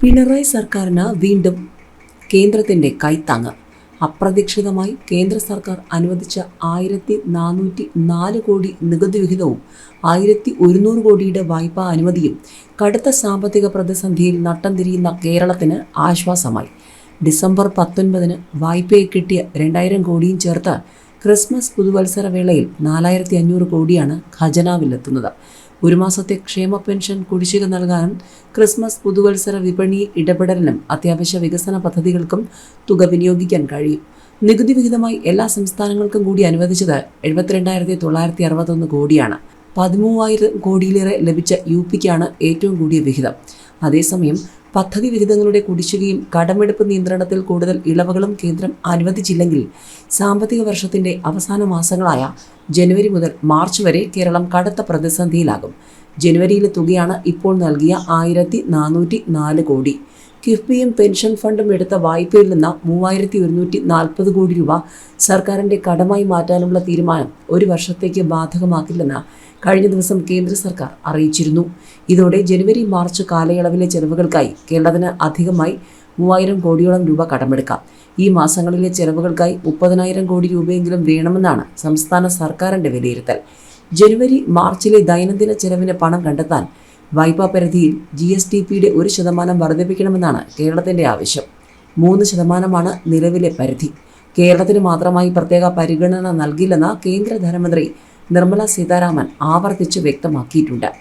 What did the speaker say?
പിണറായി സർക്കാരിന് വീണ്ടും കേന്ദ്രത്തിന്റെ കൈത്താങ്ങ്. അപ്രതീക്ഷിതമായി കേന്ദ്ര സർക്കാർ അനുവദിച്ച ആയിരത്തി നാനൂറ്റി നാല് കോടി നികുതി വിഹിതവും ആയിരത്തി ഒരുന്നൂറ് കോടിയുടെ വായ്പാ അനുമതിയും കടുത്ത സാമ്പത്തിക പ്രതിസന്ധിയിൽ നട്ടം തിരിയുന്ന കേരളത്തിന് ആശ്വാസമായി. ഡിസംബർ പത്തൊൻപതിന് വായ്പയെ കിട്ടിയ രണ്ടായിരം കോടിയും ചേർത്ത് ക്രിസ്മസ് പുതുവത്സര വേളയിൽ നാലായിരത്തി അഞ്ഞൂറ് കോടിയാണ് ഖജനാവിലെത്തുന്നത്. ഒരു മാസത്തെ ക്ഷേമ പെൻഷൻ കുടിശ്ശിക നൽകാനും ക്രിസ്മസ് പുതുവത്സര വിപണി ഇടപെടലിനും അത്യാവശ്യ വികസന പദ്ധതികൾക്കും തുക വിനിയോഗിക്കാൻ കഴിയും. നികുതി വിഹിതമായി എല്ലാ സംസ്ഥാനങ്ങൾക്കും കൂടി അനുവദിച്ചത് എഴുപത്തിരണ്ടായിരത്തി തൊള്ളായിരത്തി അറുപത്തൊന്ന് കോടിയാണ്. പതിമൂവായിരം കോടിയിലേറെ ലഭിച്ച യു പിക്കാണ് ഏറ്റവും കൂടിയ വിഹിതം. അതേസമയം പദ്ധതി വിഹിതങ്ങളുടെ കുടിശ്ശികയും കടമെടുപ്പ് നിയന്ത്രണത്തിൽ കൂടുതൽ ഇളവുകളും കേന്ദ്രം അനുവദിച്ചില്ലെങ്കിൽ സാമ്പത്തിക വർഷത്തിന്റെ അവസാന മാസങ്ങളായ ജനുവരി മുതൽ മാർച്ച് വരെ കേരളം കടുത്ത പ്രതിസന്ധിയിലാകും. ജനുവരിയിലെ തുകയാണ് ഇപ്പോൾ നൽകിയ ആയിരത്തി നാനൂറ്റി നാല് കോടി. കിഫ്ബിയും പെൻഷൻ ഫണ്ടും എടുത്ത വായ്പയിൽ നിന്ന് മൂവായിരത്തി ഒരുന്നൂറ്റി നാൽപ്പത് കോടി രൂപ സർക്കാരിന്റെ കടമായി മാറ്റാനുള്ള തീരുമാനം ഒരു വർഷത്തേക്ക് ബാധകമാക്കില്ലെന്ന് കഴിഞ്ഞ ദിവസം കേന്ദ്ര സർക്കാർ അറിയിച്ചിരുന്നു. ഇതോടെ ജനുവരി മാർച്ച് കാലയളവിലെ ചെലവുകൾക്കായി കേരളത്തിന് അധികമായി മൂവായിരം കോടിയോളം രൂപ കടമെടുക്കാം. ഈ മാസങ്ങളിലെ ചെലവുകൾക്കായി മുപ്പതിനായിരം കോടി രൂപയെങ്കിലും വേണമെന്നാണ് സംസ്ഥാന സർക്കാരിന്റെ വിലയിരുത്തൽ. ജനുവരി മാർച്ചിലെ ദൈനംദിന ചെലവിന് പണം കണ്ടെത്താൻ വായ്പാ പരിധിയിൽ ജി എസ് ടി പിയുടെ ഒരു ശതമാനം വർദ്ധിപ്പിക്കണമെന്നാണ് കേരളത്തിന്റെ ആവശ്യം. മൂന്ന് ശതമാനമാണ് നിലവിലെ പരിധി. കേരളത്തിന് മാത്രമായി പ്രത്യേക പരിഗണന നൽകില്ലെന്ന് കേന്ദ്ര ധനമന്ത്രി നിർമ്മല സീതാരാമൻ ആവർത്തിച്ച് വ്യക്തമാക്കിയിട്ടുണ്ട്.